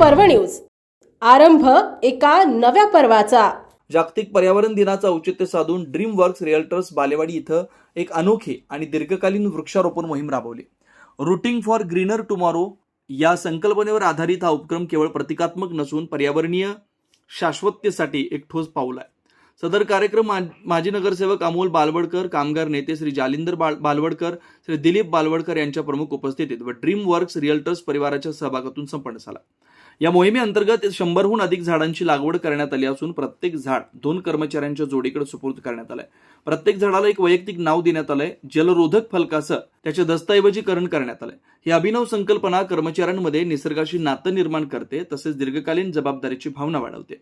पर्व न्यूज. आरंभ एका नव्या पर्वाचा. जागतिक पर्यावरण दिनाचं औचित्य साधून ड्रीम वर्क्स रिअल्टर्स बालेवाडी इथं एक अनोखी आणि दीर्घकालीन वृक्षारोपण मोहीम राबवली. रुटिंग फॉर ग्रीनर टुमॉरो या संकल्पनेवर आधारित हा उपक्रम केवळ प्रतिकात्मक नसून पर्यावरणीय शाश्वततेसाठी एक ठोस पाऊल आहे. सदर कार्यक्रम माजी नगरसेवक अमोल बालवडकर कामगार नेते श्री जालिंदर बाल- बालवडकर श्री दिलीप बालवडकर यांच्या प्रमुख उपस्थितीत व ड्रीम वर्क्स रिअल्टर्स परिवाराच्या सहभागातून संपन्न झाला. या मोहिमेअंतर्गत शंभरहून अधिक झाडांची लागवड करण्यात आली असून प्रत्येक झाड दोन कर्मचाऱ्यांच्या जोडीकडे सुपूर्द करण्यात आलंय. प्रत्येक झाडाला एक वैयक्तिक नाव देण्यात आलंय. जलरोधक फलकासह त्याचे दस्तऐवजीकरण करण्यात आलंय. ही अभिनव संकल्पना कर्मचाऱ्यांमध्ये निसर्गाशी नातं निर्माण करते तसेच दीर्घकालीन जबाबदारीची भावना वाढवते.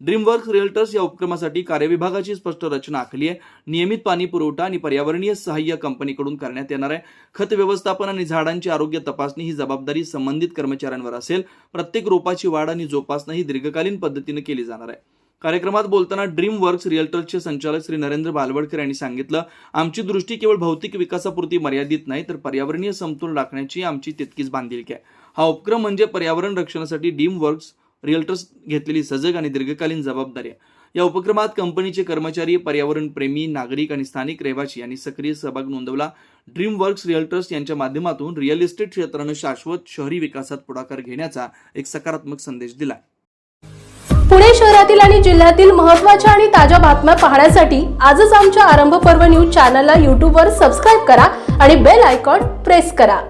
ड्रीमवर्क्स रिअल्टर्स या उपक्रमासाठी कार्यविभागाची स्पष्ट रचना आखली आहे. नियमित पाणी पुरवठा आणि पर्यावरणीय सहाय्य कंपनीकडून करण्यात येणार आहे. खत व्यवस्थापन आणि झाडांची आरोग्य तपासणी ही जबाबदारी संबंधित कर्मचाऱ्यांवर असेल. प्रत्येक रोपाची वाढ आणि जोपासना ही दीर्घकालीन पद्धतीने केली जाणार आहे. कार्यक्रमात बोलताना ड्रीम वर्क्स रिअल्टर्सचे संचालक श्री नरेंद्र बालवडकर यांनी सांगितलं आमची दृष्टी केवळ भौतिक विकासापुरती मर्यादित नाही तर पर्यावरणीय समतोल राखण्याची आमची तितकीच बांधिलकी आहे. हा उपक्रम म्हणजे पर्यावरण रक्षणासाठी ड्रीम वर्क्स रिअल्टर्स घेतलेली सजग आणि दीर्घकालीन जबाबदाऱ्या या उपक्रमात कंपनीचे कर्मचारी पर्यावरण प्रेमी नागरिक आणि स्थानिक रहिवासी यांनी सक्रिय सहभाग नोंदवला. ड्रीम वर्क्स रिअल्टर्स यांच्या माध्यमातून रिअल इस्टेट क्षेत्रानं शाश्वत शहरी विकासात पुढाकार घेण्याचा एक सकारात्मक संदेश दिला पुणे शहरातील आणि जिल्ह्यातील महत्त्वाच्या आणि ताज्या बातम्या पाहण्यासाठी आजच आमच्या आरंभ पर्व न्यूज चॅनलला यूट्यूबवर सबस्क्राईब करा आणि बेल आयकॉन प्रेस करा.